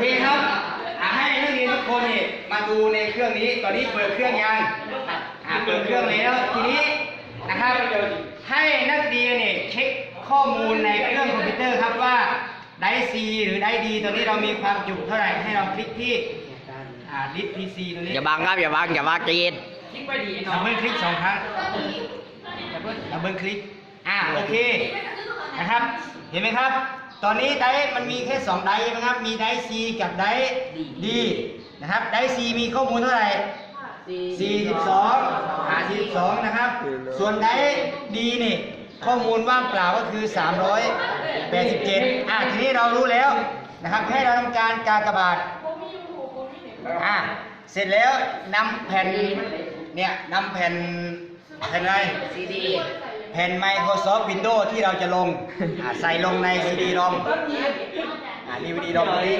เคครับอะให้นักเรียนทุกคนนี่มาดูในเครื่องนี้ ตอนนี้เปิดเครื่องยังอะเปิดเครื่องแล้ว ทีนี้นะครับให้นักเรียนเนี่ยเช็คข้อมูลในเครื่องคอมพิวเตอร์ครับว่าไดซีหรือไดดีตอนนี้เรามีความจุเท่าไหร่ให้เราคลิกที่อ่าดิสพีซีตัวนี้อย่าบังครับอย่าบังอย่าบังใจเย็นดับเบิลคลิกสองครั้งดับเบิลคลิกอ่าโอเคนะครับ เห็นไหมครับ ตอนนี้ไดร์มันมีแค่สองไดร์ใช่ไหมครับ มีไดร์ซีกับไดร์ดีนะครับไดร์ซีมีข้อมูลเท่าไหร่42อ่า42นะครับ ส่วนไดร์ดีนี่ข้อมูลว่างเปล่าก็คือ 387อ่าทีนี้เรารู้แล้วนะครับให้เราทำการกากบาทอะเสร็จแล้วนำแผ่นเนี่ยนำแผ่นแผ่นอะไรซีดี แผ่น Microsoft Windows ที่เราจะลงอะใส่ลงใน CD ROM อ่า DVD ROM ตรงนี้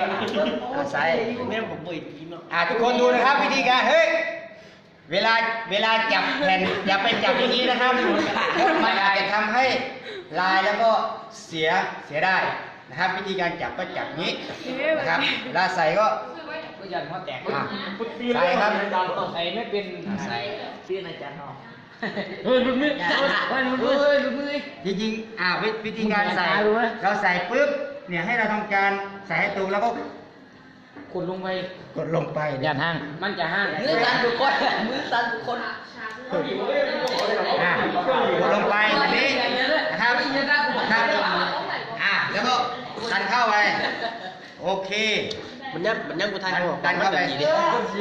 อะใส่แม่ผมบ่อยกินเนาะอะทุกคนดูนะครับวิธีการเฮ้ยเวลาเวลาจับแผ่นอย่าไปจับอย่างนี้นะครับมันอาจจะทำให้ลายแล้วก็เสียเสียได้นะครับ วิธีการจับก็จับอย่างนี้นะครับเวลาใส่ก็ก็ยันหัวแตกอะใส่ครับใส่ไม่เป็นใส่ชื่ออาจารย์เนาะ เฮ้ยลุงนี่เฮ้ยลุงเฮ้ยลุงเฮ้ยจริงๆอ่าวิวิธีการใส่มึงจะหารู้ไหมเราใส่ปุ๊บเนี่ยให้เราทำการใส่ให้ตรงแล้วก็กดลงไปกดลงไปยันห้าง มันจะห้างมือสั่นทุกคนมือสั่นทุกคนอ่ากดลงไปแบบนี้นะครับนะครับอ่าแล้วก็ดันเข้าไปโอเคมันยังมันยังกูทายดันหัวดันเข้าไป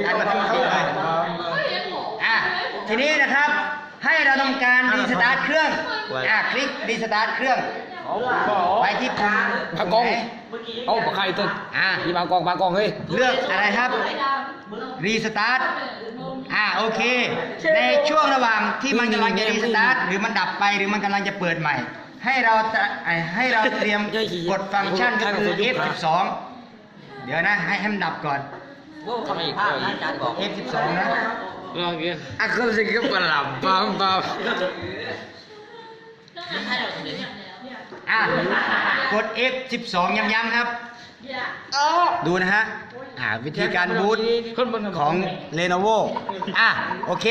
ดันมาทำเข้าไปอะทีนี้นะครับ ให้เราทำการรีสตาร์ทเครื่อง อะคลิกรีสตาร์ทเครื่อง ไปที่ปุ่มพากล้อง ไหนเอาปากไข่ต้นอ่าที่ปากล้องปากล้องเฮ้ย เลือกอะไรครับรีสตาร์ทอ่าโอเค ในช่วงระหว่างที่มันกำลังจะรีสตาร์ทหรือมันดับไปหรือมันกำลังจะเปิดใหม่ ให้เราจะไอ้ให้เราเตรียมกดฟังก์ชันก็คือ F12 เดี๋ยวนะให้ให้มันดับก่อนว่าทำไมภาพอาจารย์บอก F12 นะ ลองกินอะคือสิ่งที่กระหล่ำปั๊มปั๊มอะกด F12 ย้ำๆครับ ดูนะฮะอ่าวิธีการบูตคนบนของ Lenovo อะโอเค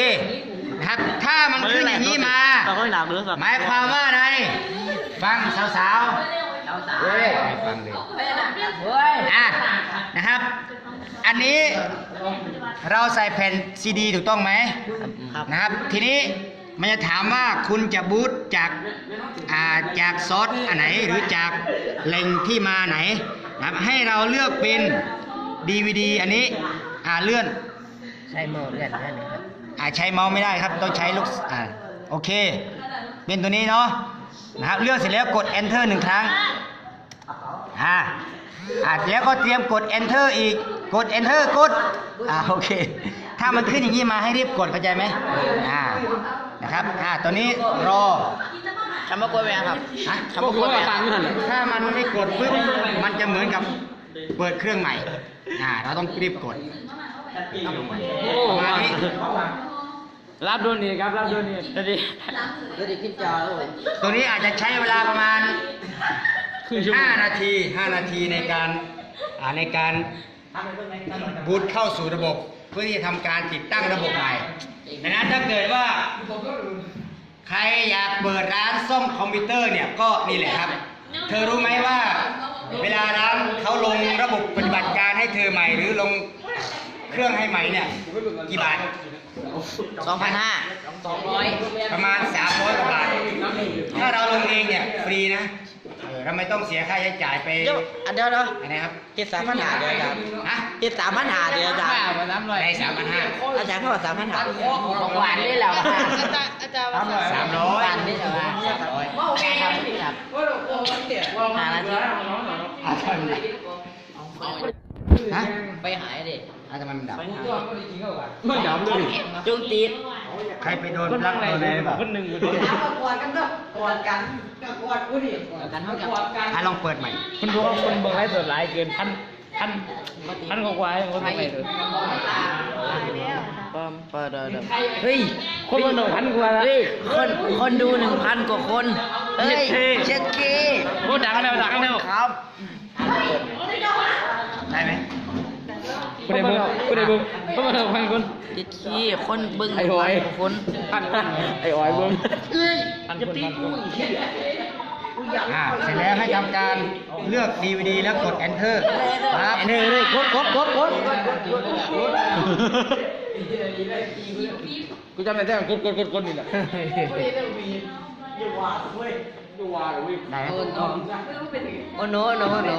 นะครับถ้ามันขึ้นอย่างนี้มาเราก็หนักเรื่องสัหมายความว่าอะไรฟังสาวสาวๆเฮ้ยไม่ฟังเลยเฮ้ยอะนะครับ อันนี้ เราใส่แผ่นซีดีถูกต้องไหมครับนะครับ ทีนี้มันจะถามว่าคุณจะบูตจากอ่าจากซอสอันไหนหรือจากเล็งที่มาไหนนะครับให้เราเลือกเป็น DVD อันนี้อ่าเลื่อนใช่โมเลื่อนเลื่อนครับอ่าใช้เมาส์ไม่ได้ครับ ต้องใช้ลูกอ่าโอเค เป็นตัวนี้เนาะนะครับเลือกเสร็จแล้วกด enter หนึ่งครั้งอ่าอ่าแล้วก็เตรียมกด enter อีกกด enter กด อ่าโอเค ถ้ามันขึ้นอย่างนี้มาให้รีบกดเข้าใจไหมอ่านะครับอ่าตัวนี้รอทำมากล้วยแมงครับฮะทำกล้วยฟังหันถ้ามันไม่กดปุ๊บมันจะเหมือนกับเปิดเครื่องใหม่อ่าเราต้องรีบกดโอ้ประมาณนี้รับโดนนี่ครับรับโดนนี่สวัสดีแล้วดิขึ้นจอแล้วผมตัวนี้อาจจะใช้เวลาประมาณครึ่งชั่วโมง5นาที5นาทีในการอ่าในการ บูตเข้าสู่ระบบ เพื่อที่จะทำการติดตั้งระบบใหม่ดังนั้นถ้าเกิดว่า ใครอยากเปิดร้านซ่อมคอมพิวเตอร์เนี่ยก็นี่แหละครับ เธอรู้ไหมว่า เวลาร้านเขาลงระบบปฏิบัติการให้เธอใหม่หรือลงเครื่องให้ใหม่เนี่ยกี่บาทสองพันห้าสองร้อยประมาณ300กว่าบาท ถ้าเราลงเองเนี่ยฟรีนะ เออเราไม่ต้องเสียค่าใช้จ่ายไปเดี๋ยวอันเดียวเนาะอะไรครับเจ็ดสามพันหาเดียวครับฮะเจ็ดสามพันหาเดียวจ้ะมาน้ำลอยได้สามพันห้าอาจารย์เขาบอกสามพันหาของหวานนี่แหละอาจารย์อาจารย์ว่าสามร้อยหวานนี่แหละว่าสามร้อยครับครับหานาทีอาทำไมฮะไปหายดิอาทำไมมันดับไปหายไม่ดับเลยจุงตีด ใครไปโดนปลั๊กโดนอะไรหรือเปล่าคนหนึ่งกันเท่ากับอะลองเปิดใหม่คนดูคนเบิ่งไลฟ์สดหลายเกินพันพันพันกว่าๆคนทำไมเถอะปอมปอดอดเฮ้ย คนละหนึ่งพันกว่าแล้ว เฮ้ยคนคนดูหนึ่งพันกว่าคนเฮ้ยเช็เช็ดดเคเคโอ้ดังแล้วดังแล้วครับ ได้ไหม กูได้เบิ้งกูได้เบิ้งต้องมาเถอะพันคนติดขี้คนเบิ้งไอ้หอย คนพันไอ้อ้อยเบิ้งพันคนพันคนอ่าเสร็จแล้วให้ทำการเลือก DVD แล้วกด Enter ครับ Enter เลยกดกดกดกดกูจำได้แต่กดกดกดกดนี่แหละได้ไหมโอ้โนโนโน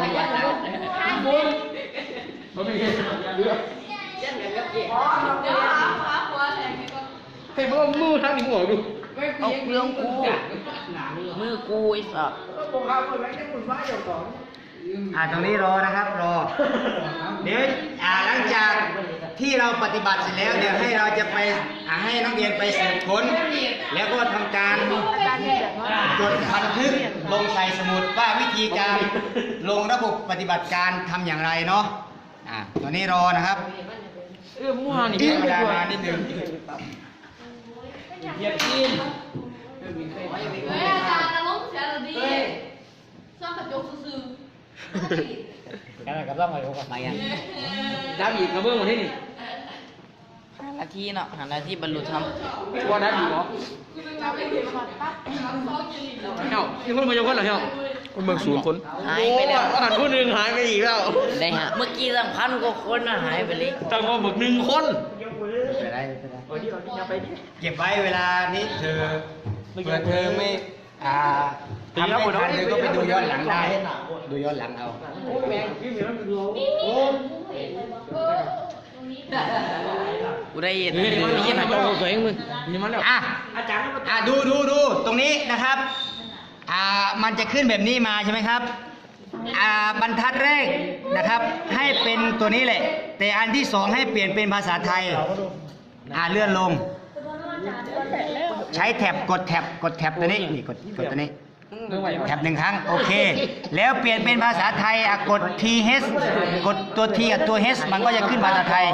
ให้มึงมือทางนี้มึงออกดูเอาเรื่องกูมือกูไอ้สัสอ่าตรงนี้รอนะครับรอ เดี๋ยวอ่าหลังจากที่เราปฏิบัติเสร็จแล้ว เดี๋ยวให้เราจะไปอ่าให้นักเรียนไปสืบค้น แล้วก็ทำการจดบันทึกลงใส่สมุดว่าวิธีการลงระบบปฏิบัติการทำอย่างไรเนาะ อ่าตอนนี้รอนะครับ เออมั่วนี่เวลานานนิดนึง เหยียบกิน เฮ้ยอาจารย์จะลงเสียแล้วดิซ่อมกระจกซื่อแค่นั้นก็ต้องไปรู้กันมายังดับอีกกระเบื้องมาที่นี่หานาทีเนาะหานาทีบรรลุธรรมว่าดับอีกเหรอๆคือเป็นการไปเห็นมันปั๊บมันซ้อมยิงแล้วเฮ้ยมีคนมาโยกคนเหรอเฮ้ยคน เมืองศูนย์คนหายไปแล้วหันคนหนึ่งหายไปอีกแล้วได้ฮะ เมื่อกี้ตั้งพันกว่าคนน่ะหายไปเลยตั้งว่าบึกหนึ่งคนไปได้ไปได้เก็บไว้เวลานี้เธอเผื่อเธอไม่อ่าทำไม่ทันเธอก็ไปดูย้อนหลังได้ ดูย้อนหลังเอากูได้ยินนี่มันได้ยิยินนนะหาโจ้ตัวเองมึงนี่มันแล้วอะอาจารย์อะดูดูดูตรงนี้นะครับ อ่ามันจะขึ้นแบบนี้มาใช่ไหมครับอ่าบรรทัดแรกนะครับให้เป็นตัวนี้แหละ แต่อันที่สองให้เปลี่ยนเป็นภาษาไทยอ่าเลื่อนลง ใช้แท็บกดแท็บกดแท็บตัวนี้นี่กดกดตัวนี้แท็บหนึ่งครั้งโอเค แล้วเปลี่ยนเป็นภาษาไทยอะกด T H กดตัว T กับตัว H มันก็จะขึ้นภาษาไทย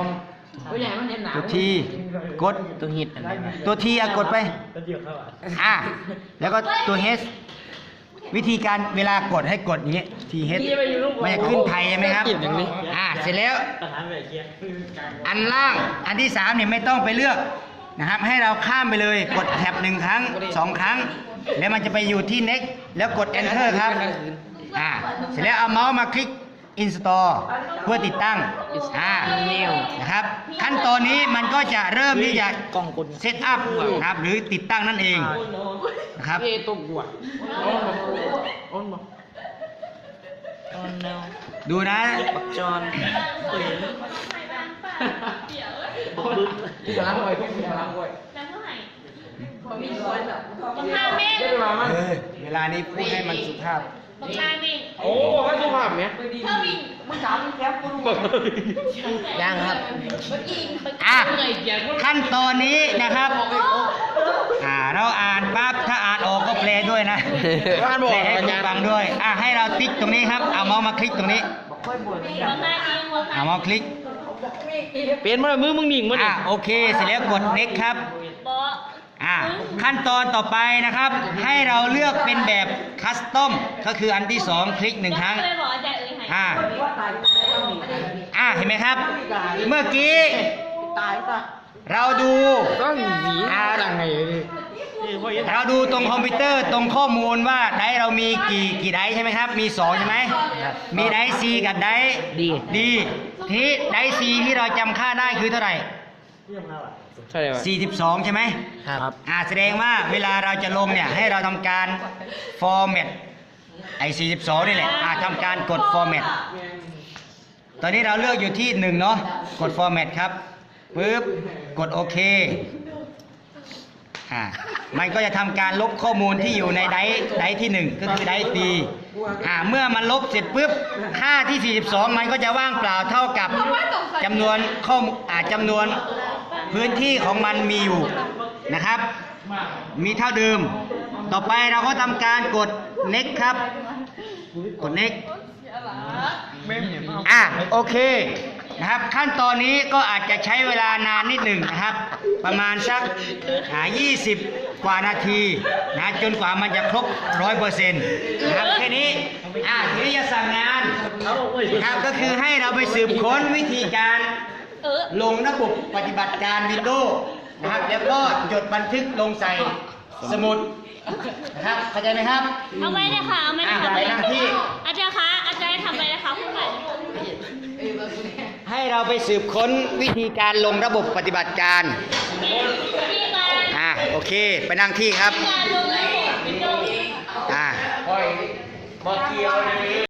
ตัว T กดตัวฮิตอะไรนะตัวทีอะกดไปอะแล้วก็ตัว H วิธีการเวลากดให้กดอย่างเงี้ย T H มันจะขึ้นไทยใช่ไหมครับอะเสร็จแล้ว อันล่างอันที่สามเนี่ยไม่ต้องไปเลือกนะครับ ให้เราข้ามไปเลยกดแท็บหนึ่งครั้งสองครั้ง แล้วมันจะไปอยู่ที่ next แล้วกด enter ครับอ่าเสร็จแล้วเอาเมาส์มาคลิก install เพื่อติดตั้งอ่านะครับ ขั้นตอนนี้มันก็จะเริ่มที่จะกล้องกลเซตอัพนะครับหรือติดตั้งนั่นเอง นะครับเอตกหัวอ้อนบอกอ้อนบอกตอนแนวดูนะ ปักจอนที่จะล้างไว้ที่จะล้างไว้แล้วเท่าไหร่มีคนแบบต้องห้าเมตรได้เวลามั้ยเออเวลานี้พูดให้มันสุภาพ ต้องห้าเมตรโอ้ให้สุภาพเนี่ยถ้าวิ่งยังครับอะขั้นตอนนี้นะครับ อ่าเราอ่านปั๊บถ้าอ่านออกก็แปลด้วยนะอ่านบอกแปลให้ผู้ฟังด้วย อะให้เราติ๊กตรงนี้ครับเอาเมาส์มาคลิกตรงนี้เอาเมาส์คลิก เปลี่ยนมามือมึงหนิ่งมาดิอะโอเคเสร็จแล้วกด next ครับบ ออ่าขั้นตอนต่อไปนะครับ ให้เราเลือกเป็นแบบคัสตอมก็คืออันที่สองคลิกหนึ่งครั้ง ก็เลยบอกอาจารย์เอ๋ยหายอ่า อ่าเห็นไหมครับ เมื่อกี้ตายซะเราดู ต้องหนีอ่าจังไงดิเราดูตรงคอมพิวเตอร์ตรงข้อมูลว่าไดร์เรามีกี่กี่ไดร์ใช่ไหมครับ มีสองใช่ไหมมีไดร์ C กับไดร์ดีดีทีนี้ไดร์ C ที่เราจำค่าได้คือเท่าไหร่ ใช่ไหม42 ใช่ไหมครับ อ่าแสดงว่าเวลาเราจะลงเนี่ยให้เราทำการ format ไอ้42 นี่แหละอ่าทำการกด format ตอนนี้เราเลือกอยู่ที่ 1 เนาะกด format ครับปึ๊บกดโอเคอ่ามันก็จะทำการลบข้อมูลที่อยู่ในไดร์ไดร์ที่ 1 ก็คือไดร์ดีอ่าเมื่อมันลบเสร็จปุ๊บค่าที่ 42 มันก็จะว่างเปล่าเท่ากับจำนวนข้อมูลอ่าจำนวน พื้นที่ของมันมีอยู่นะครับ มีเท่าเดิม ต่อไปเราก็ทำการกด next ครับ กด next อะโอเคนะครับ ขั้นตอนนี้ก็อาจจะใช้เวลานานนิดหนึ่งนะครับ ประมาณสักอ่า20 กว่านาทีนะจนกว่ามันจะครบร้อยเปอร์เซ็นต์นะครับแค่นี้อะทีนี้จะสั่งงานนะครับก็คือให้เราไปสืบค้นวิธีการ ลงระบบปฏิบัติการวินโดว์นะครับ แล้วก็จดบันทึกลงใส่สมุดนะครับเข้าใจไหมครับ เอาไว้เลยค่ะเอาไว้เลยอะค่ะไปนั่งที่ อาจารย์คะอาจารย์ทำไปเลยค่ะคุณใหม่ให้เราไปสืบค้นวิธีการลงระบบปฏิบัติการที่การอ่าโอเค ไปนั่งที่ครับการลงระบบวินโดว์ อ่าบอกเกี่ยวเลย